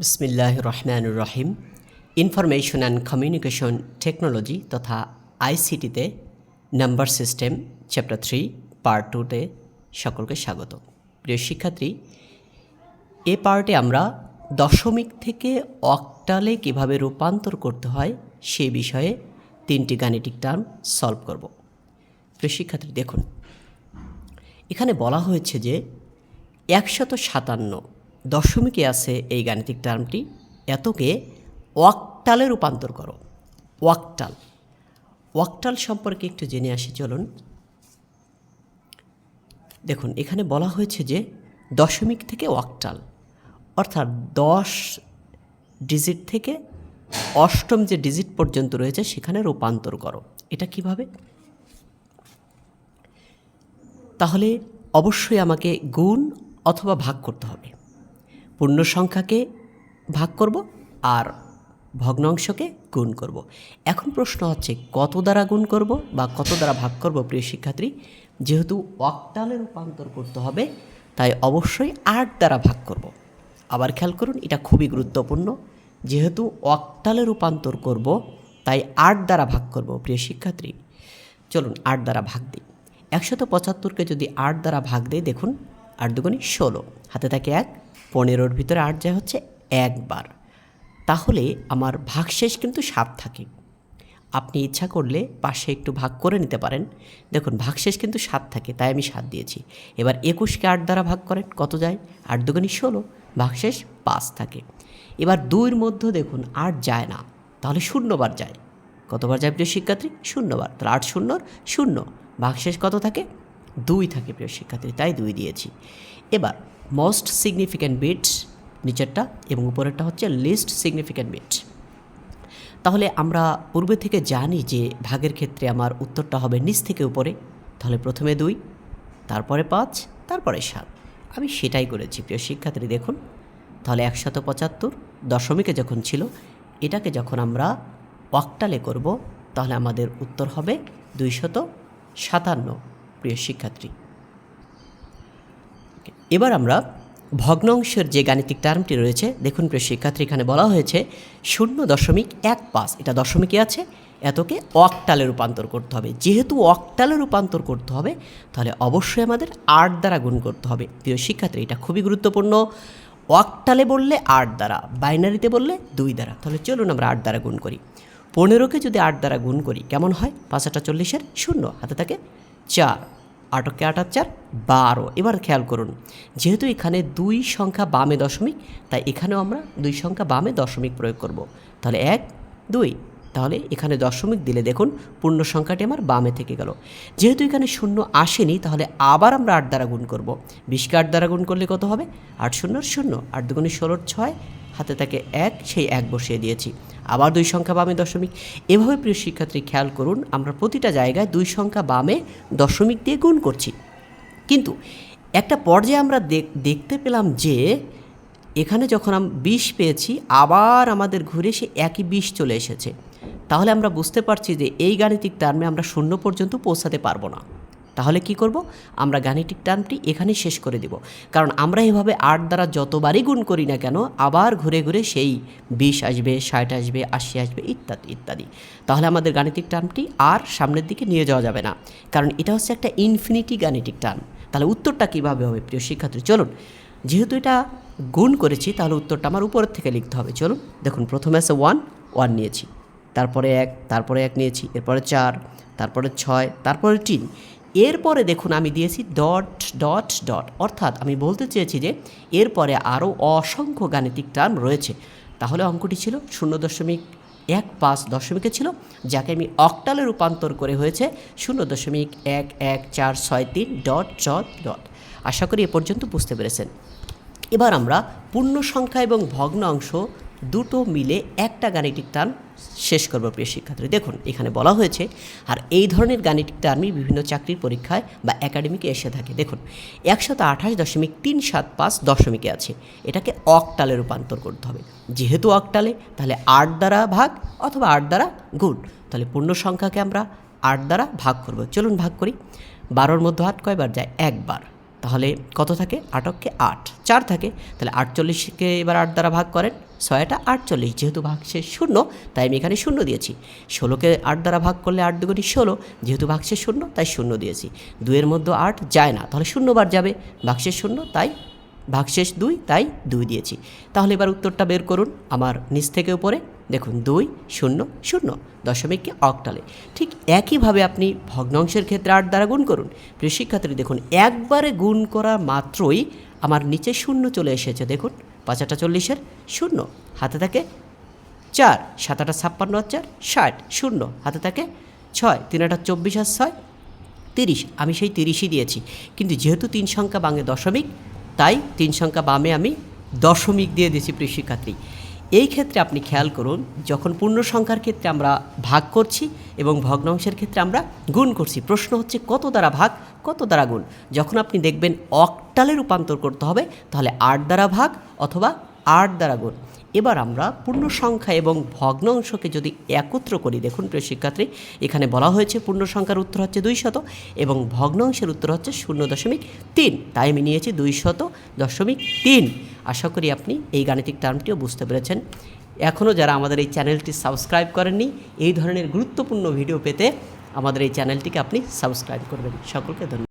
বিসমিল্লাহ রহমানুর রহিম ইনফরমেশন অ্যান্ড কমিউনিকেশন টেকনোলজি তথা আইসিটিতে number system chapter three part টুতে সকলকে স্বাগত। প্রিয় শিক্ষার্থী, এ পার্টে আমরা দশমিক থেকে অক্টালে কীভাবে রূপান্তর করতে হয় সে বিষয়ে তিনটি গাণিতিক টার্ম সলভ করব। প্রিয় শিক্ষার্থী, দেখুন। এখানে বলা হয়েছে যে একশত সাতান্ন দশমিকে আছে এই গাণিতিক টার্মটি এতকে ওয়াকটালে রূপান্তর করো। ওয়াকটাল। ওয়াকটাল সম্পর্কে একটু জেনে আসি, চলুন। দেখুন, এখানে বলা হয়েছে যে দশমিক থেকে ওয়াকটাল, অর্থাৎ দশ ডিজিট থেকে অষ্টম যে ডিজিট পর্যন্ত রয়েছে, সেখানে রূপান্তর করো। এটা কীভাবে? তাহলে অবশ্যই আমাকে গুণ অথবা ভাগ করতে হবে। পূর্ণ সংখ্যাকে ভাগ করব আর ভগ্নাংশকে গুণ করব। এখন প্রশ্ন হচ্ছে, কত দ্বারা গুণ করব বা কত দ্বারা ভাগ করব, প্রিয় শিক্ষার্থী? যেহেতু অক্টালে রূপান্তর করতে হবে, তাই অবশ্যই আট দ্বারা ভাগ করব। আবার খেয়াল করুন, এটা খুবই গুরুত্বপূর্ণ। যেহেতু অক্টালে রূপান্তর করব, তাই আট দ্বারা ভাগ করব, প্রিয় শিক্ষার্থী। চলুন আট দ্বারা ভাগ দিই। একশত পঁচাত্তরকে যদি আট দ্বারা ভাগ দেয় দেখুন আট দুগুণি ষোলো। হাতে থাকে এক, পনেরোর ভিতরে আট যায় হচ্ছে একবার। তাহলে আমার ভাগশেষ কিন্তু সাত থাকে। আপনি ইচ্ছা করলে পাশে একটু ভাগ করে নিতে পারেন। দেখুন, ভাগশেষ কিন্তু সাত থাকে, তাই আমি সাত দিয়েছি। এবার একুশকে আট দ্বারা ভাগ করেন, কত যায়? আট দুগুণি ষোলো, ভাগশেষ পাঁচ থাকে। এবার দুইয়ের মধ্যে দেখুন, আট যায় না, তাহলে শূন্যবার যায়। কতবার যায় প্রিয় শিক্ষার্থী? শূন্যবার। তাহলে আট শূন্যর, শূন্য। ভাগশেষ কত থাকে? দুই থাকে প্রিয় শিক্ষার্থী, তাই দুই দিয়েছি। এবার মোস্ট সিগনিফিক্যান্ট বিটস নিচেরটা এবং উপরেরটা হচ্ছে লিস্ট সিগনিফিক্যান্ট বিট তাহলে আমরা পূর্বে থেকে জানি যে ভাগের ক্ষেত্রে আমার উত্তরটা হবে নিচ থেকে উপরে, তাহলে প্রথমে দুই, তারপরে পাঁচ, তারপরে সাত। আমি সেটাই করেছি প্রিয় শিক্ষার্থী, দেখুন। তাহলে একশত পঁচাত্তর দশমিকে যখন ছিল, এটাকে যখন আমরা অক্টালে করব, তাহলে আমাদের উত্তর হবে দুইশত সাতান্ন। প্রিয় শিক্ষার্থী। এবার আমরা ভগ্নাংশের যে গাণিতিক টার্মটি রয়েছে, দেখুন প্রিয় শিক্ষার্থী, এখানে বলা হয়েছে শূন্য দশমিক এক পাঁচ। এটা দশমিকে আছে, এতকে অকটালে রূপান্তর করতে হবে। যেহেতু অকটালে রূপান্তর করতে হবে, তাহলে অবশ্যই আমাদের আট দ্বারা গুণ করতে হবে। প্রিয় শিক্ষার্থী, এটা খুবই গুরুত্বপূর্ণ। অকটালে বললে আট দ্বারা বাইনারিতে বললে দুই দ্বারা। তাহলে চলুন আমরা আট দ্বারা গুণ করি। পনেরোকে যদি আট দ্বারা গুণ করি, কেমন হয়? পাঁচ আটটা চল্লিশের শূন্য, হাতে থাকে চার। আটকে আটার চার বারো। এবার খেয়াল করুন, যেহেতু এখানে দুই সংখ্যা বামে দশমিক, তাই এখানেও আমরা দুই সংখ্যা বামে দশমিক প্রয়োগ করব। তাহলে এক, দুই, তাহলে এখানে দশমিক দিলে দেখুন পূর্ণ সংখ্যাটি আমার বামে থেকে গেল। যেহেতু এখানে শূন্য আসেনি, তাহলে আবার আমরা আট দ্বারা গুণ করব। বিশকে আট দ্বারা গুণ করলে কত হবে? আট শূন্যর শূন্য, আট দুগুণে ষোলোর ছয়, হাতে তাকে এক, সেই এক বসিয়ে দিয়েছি। আবার দুই সংখ্যা বামে দশমিক। এভাবে প্রিয় শিক্ষার্থী খেয়াল করুন, আমরা প্রতিটা জায়গায় দুই সংখ্যা বামে দশমিক দিয়ে গুণ করছি। কিন্তু একটা পর্যায়ে আমরা দেখতে পেলাম যে, এখানে যখন আমি বিষ পেয়েছি, আবার আমাদের ঘুরে সে একই বিষ চলে এসেছে। তাহলে আমরা বুঝতে পারছি যে এই গাণিতিক টার্মে আমরা শূন্য পর্যন্ত পৌঁছাতে পারব না। তাহলে কি করব? আমরা গাণিতিক টার্মটি এখানে শেষ করে দিব। কারণ আমরা এভাবে আট দ্বারা যতবারই গুণ করি না কেন, আবার ঘুরে ঘুরে সেই বিশ আসবে, ষাট আসবে, আশি আসবে ইত্যাদি ইত্যাদি। তাহলে আমাদের গাণিতিক টার্মটি আর সামনের দিকে নিয়ে যাওয়া যাবে না। কারণ এটা হচ্ছে একটা ইনফিনিটি গাণিতিক টার্ম। তাহলে উত্তরটা কীভাবে হবে প্রিয় শিক্ষার্থী? চলুন, যেহেতু এটা গুণ করেছি, তাহলে উত্তরটা আমার উপরের থেকে লিখতে হবে। চলুন, দেখুন, প্রথমে আছে ওয়ান ওয়ান নিয়েছি। তারপরে এক তারপরে এক নিয়েছি। এরপরে চার, তারপরে ছয়, তারপরে তিন। এরপরে দেখুন আমি দিয়েছি ডট ডট ডট অর্থাৎ আমি বলতে চেয়েছি যে এরপরে আরও অসংখ্য গাণিতিক টার্ম রয়েছে। তাহলে অঙ্কটি ছিল শূন্য দশমিক এক পাঁচ দশমিকে ছিল, যাকে আমি অক্টালে রূপান্তর করে হয়েছে শূন্য দশমিক এক এক, চার, ছয়, তিন ডট ডট ডট আশা করি এ পর্যন্ত বুঝতে পেরেছেন। এবার আমরা পূর্ণ সংখ্যা এবং ভগ্নাংশ দুটো মিলে একটা গাণিতিক টার্ম শেষ করব প্রিয় শিক্ষার্থী দেখুন, এখানে বলা হয়েছে, আর এই ধরনের গাণিতিক টার্মই বিভিন্ন চাকরির পরীক্ষায় বা একাডেমিকে এসে থাকে। দেখুন, একশত আঠাশ দশমিক তিন সাত পাঁচ দশমিকে আছে। এটাকে অকটালে রূপান্তর করতে হবে। যেহেতু অকটালে তাহলে আট দ্বারা ভাগ অথবা আট দ্বারা গুণ। তাহলে পূর্ণ সংখ্যাকে আমরা আট দ্বারা ভাগ করব। চলুন ভাগ করি। বারোর মধ্যে আট কয়বার যায়? একবার। তাহলে কত থাকে? আটককে আট। চার থাকে। তাহলে আটচল্লিশকে এবার আট দ্বারা ভাগ করেন। ছয়টা আটচল্লিশ। যেহেতু ভাগশেষ শূন্য, তাই আমি এখানে শূন্য দিয়েছি। ষোলোকে আট দ্বারা ভাগ করলে আট দুগুণি ষোলো। যেহেতু ভাগশেষ শূন্য, তাই শূন্য দিয়েছি। দুয়ের মধ্যে আট যায় না। তাহলে শূন্যবার যাবে। ভাগশেষ শূন্য, তাই ভাগশেষ দুই, তাই দুই দিয়েছি। তাহলে এবার উত্তরটা বের করুন। আমার নিচ থেকে উপরে। দেখুন দুই শূন্য শূন্য দশমিককে অক্টালে। ঠিক একইভাবে আপনি ভগ্নাংশের ক্ষেত্রে আট দ্বারা গুণ করুন। প্রিয় শিক্ষার্থী, দেখুন একবারে গুণ করা মাত্রই আমার নিচে শূন্য চলে এসেছে। দেখুন পাঁচ পাঁচাটা চল্লিশের শূন্য, হাতে থাকে চার, সাত আটা ছাপ্পান্ন আর চার, ষাট, শূন্য, হাতে থাকে ছয়, তিন আটা চব্বিশ আর ছয়, তিরিশ। আমি সেই তিরিশই দিয়েছি। কিন্তু যেহেতু তিন সংখ্যা বাঙে দশমিক, তাই তিন সংখ্যা বামে আমি দশমিক দিয়ে দিয়েছি। প্রিয় শিক্ষার্থী এই ক্ষেত্রে আপনি খেয়াল করুন, যখন পূর্ণ সংখ্যার ক্ষেত্রে আমরা ভাগ করছি এবং ভগ্নাংশের ক্ষেত্রে আমরা গুণ করছি, প্রশ্ন হচ্ছে কত দ্বারা ভাগ, কত দ্বারা গুণ? যখন আপনি দেখবেন অক্টালে রূপান্তর করতে হবে, তাহলে আট দ্বারা ভাগ অথবা আট দ্বারা গুণ। এবার আমরা পূর্ণ সংখ্যা এবং ভগ্নাংশকে যদি একত্র করি, দেখুন প্রিয় শিক্ষার্থী, এখানে বলা হয়েছে পূর্ণ সংখ্যার উত্তর হচ্ছে দুই শত এবং ভগ্নাংশের উত্তর হচ্ছে শূন্য দশমিক তিন। তাই আমি নিয়েছি দুই শত দশমিক তিন। আশা করি আপনি এই গাণিতিক টার্মটিও বুঝতে পেরেছেন। এখনও যারা আমাদের এই চ্যানেলটি সাবস্ক্রাইব করেননি, এই ধরনের গুরুত্বপূর্ণ ভিডিও পেতে আমাদের এই চ্যানেলটিকে আপনি সাবস্ক্রাইব করবেন। সকলকে ধন্যবাদ।